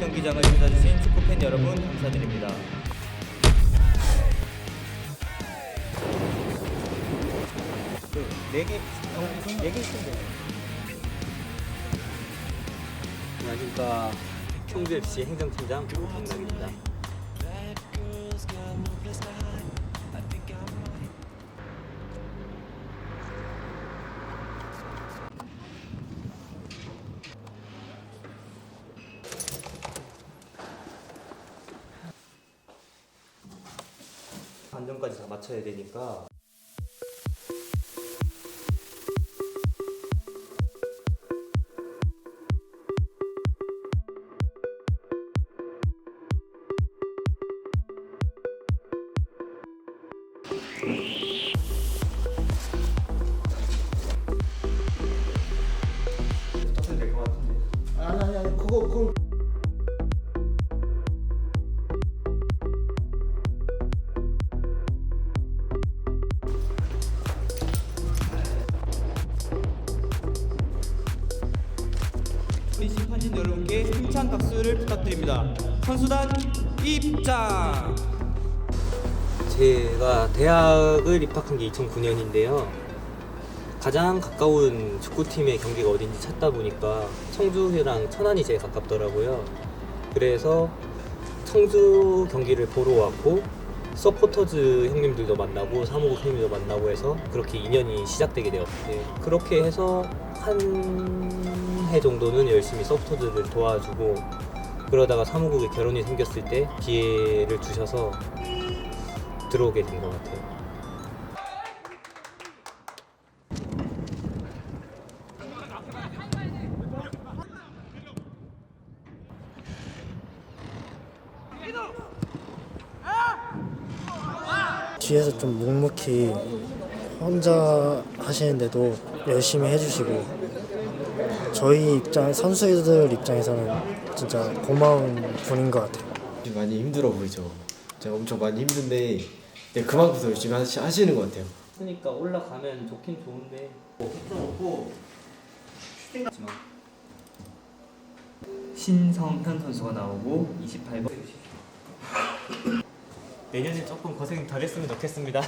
경기장을 찾아주신 축구팬 여러분 감사드립니다. 그네개 어, 네개 있으면 돼요. 안녕하십니까 청주 FC 행정팀장 박낙입니다. 안전까지 다 맞춰야 되니까. 아니 그거 그거 우리 심판진 여러분께 힘찬 박수를 부탁드립니다. 선수단 입장. 제가 대학을 입학한 게 2009년인데요. 가장 가까운 축구팀의 경기가 어딘지 찾다 보니까 청주랑 천안이 제일 가깝더라고요. 그래서 청주 경기를 보러 왔고 서포터즈 형님들도 만나고 사무국 형님도 만나고 해서 그렇게 인연이 시작되게 되었어요. 그렇게 해서 한 해 정도는 열심히 서포터즈를 도와주고 그러다가 사무국에 결혼이 생겼을 때 기회를 주셔서 들어오게 된 것 같아요. 뒤에서 좀 묵묵히 혼자 하시는데도 열심히 해주시고 저희 입장 선수들 입장에서는 진짜 고마운 분인 것 같아요. 많이 힘들어 보이죠. 제가 엄청 많이 힘든데 네, 그만큼 더 열심히 하시, 하시는 것 같아요. 그러니까 올라가면 좋긴 좋은데 신성현 선수가 나오고 28번. 내년엔 조금 고생 덜 했으면 좋겠습니다.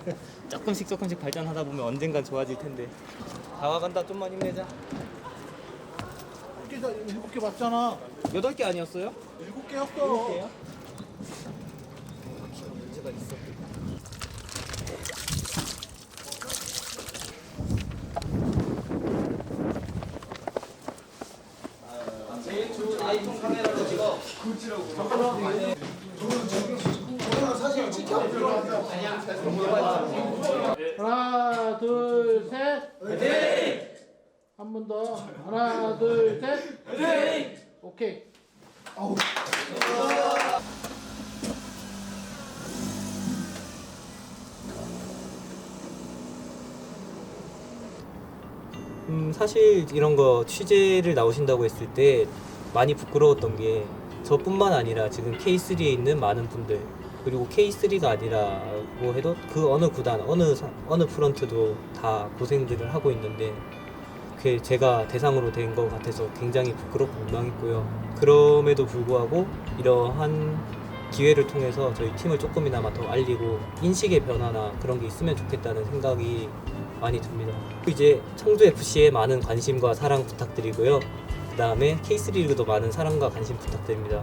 조금씩 조금씩 발전하다 보면 언젠간 좋아질 텐데. 다가간다 좀만 힘내자. 일곱 개 맞잖아. 여덟 개 아니었어요? 일곱 개였어. 개요? 하나 둘 셋. 한 번 더. 하나 둘 셋. 오케이. 음, 사실 이런 거 취재를 나오신다고 했을 때 많이 부끄러웠던 게 저뿐만 아니라 지금 K3에 있는 많은 분들 그리고 K3가 아니라고 해도 그 어느 구단 어느 사- 어느 프런트도 다 고생들을 하고 있는데 그게 제가 대상으로 된 것 같아서 굉장히 부끄럽고 민망했고요. 그럼에도 불구하고 이러한 기회를 통해서 저희 팀을 조금이나마 더 알리고 인식의 변화나 그런 게 있으면 좋겠다는 생각이 많이 듭니다. 이제 청주 FC에 많은 관심과 사랑 부탁드리고요. 그 다음에 K3 리그도 많은 사랑과 관심 부탁드립니다.